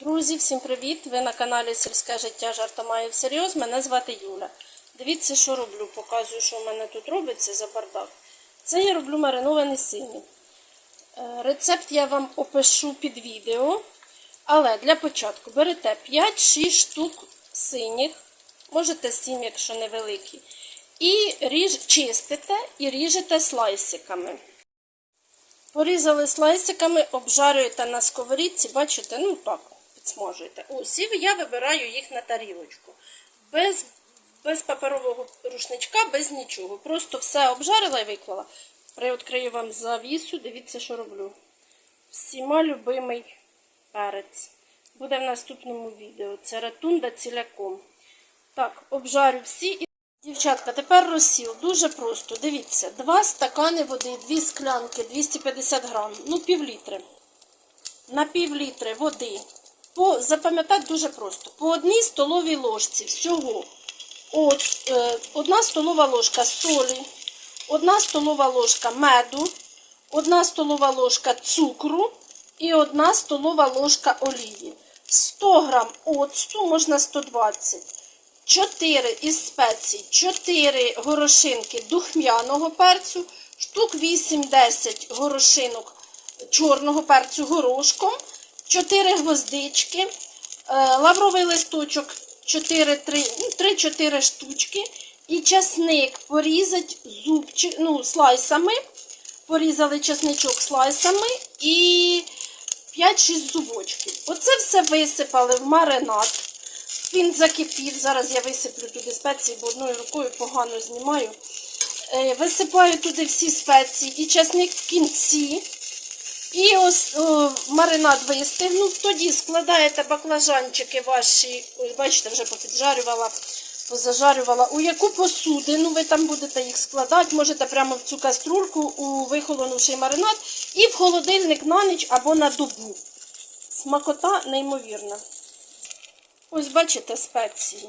Друзі, всім привіт! Ви на каналі Сільське життя жартомаю всерйоз. Мене звати Юля. Дивіться, що роблю. Показую, що в мене тут робиться за бардак. Це я роблю мариновані сині. Е, Рецепт я вам опишу під відео. Але для початку берете 5-6 штук синіх, можете 7, якщо невеликі. І ріж, чистите і ріжете слайсиками. Порізали слайсиками, обжарюєте на сковорідці, бачите, ну так, підсмажуєте. І я вибираю їх на тарілочку. Без, без паперового рушничка, без нічого. Просто все обжарила і виклала. Приоткрию вам завісу, дивіться, що роблю. Всіма любимий перець. Буде в наступному відео. Це ратунда ціляком. Так, обжарю всі. Дівчатка, тепер розсіл. Дуже просто. Дивіться, два стакани води, дві склянки, 250 грам, ну пів літри. На пів літри води. По, запам'ятати дуже просто. По одній столовій ложці всього. От, е, одна столова ложка солі, одна столова ложка меду, одна столова ложка цукру і одна столова ложка олії. 100 грам оцту, можна 120 4 із спецій, 4 горошинки духмяного перцю, штук 8-10 горошинок чорного перцю горошком, 4 гвоздички, е, лавровий листочок 3-4 штучки і часник порізать зубчик, ну, слайсами, порізали часничок слайсами і 5-6 зубочків. Оце все висипали в маринад. Він закипів. Зараз я висиплю туди спеції, бо одною рукою погано знімаю. Е, Висипаю туди всі спеції і часник в кінці. І ось о, маринад вистигнув. Тоді складаєте баклажанчики ваші, ось бачите, вже попіджарювала, позажарювала. У яку посудину ви там будете їх складати, можете прямо в цю каструльку у вихолонувший маринад і в холодильник на ніч або на добу. Смакота неймовірна. Ось бачите спеції.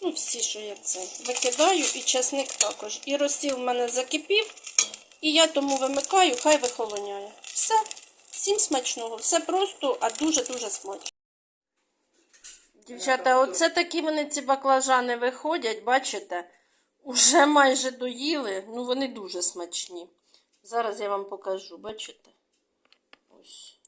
Ну, всі, що є це. Викидаю і часник також. І розсіл в мене закипів. І я тому вимикаю, хай вихолоняє. Все. Всім смачного. Все просто, а дуже-дуже смачно. Дівчата, оце такі вони ці баклажани виходять, бачите? Уже майже доїли. Ну, вони дуже смачні. Зараз я вам покажу, бачите? Ось.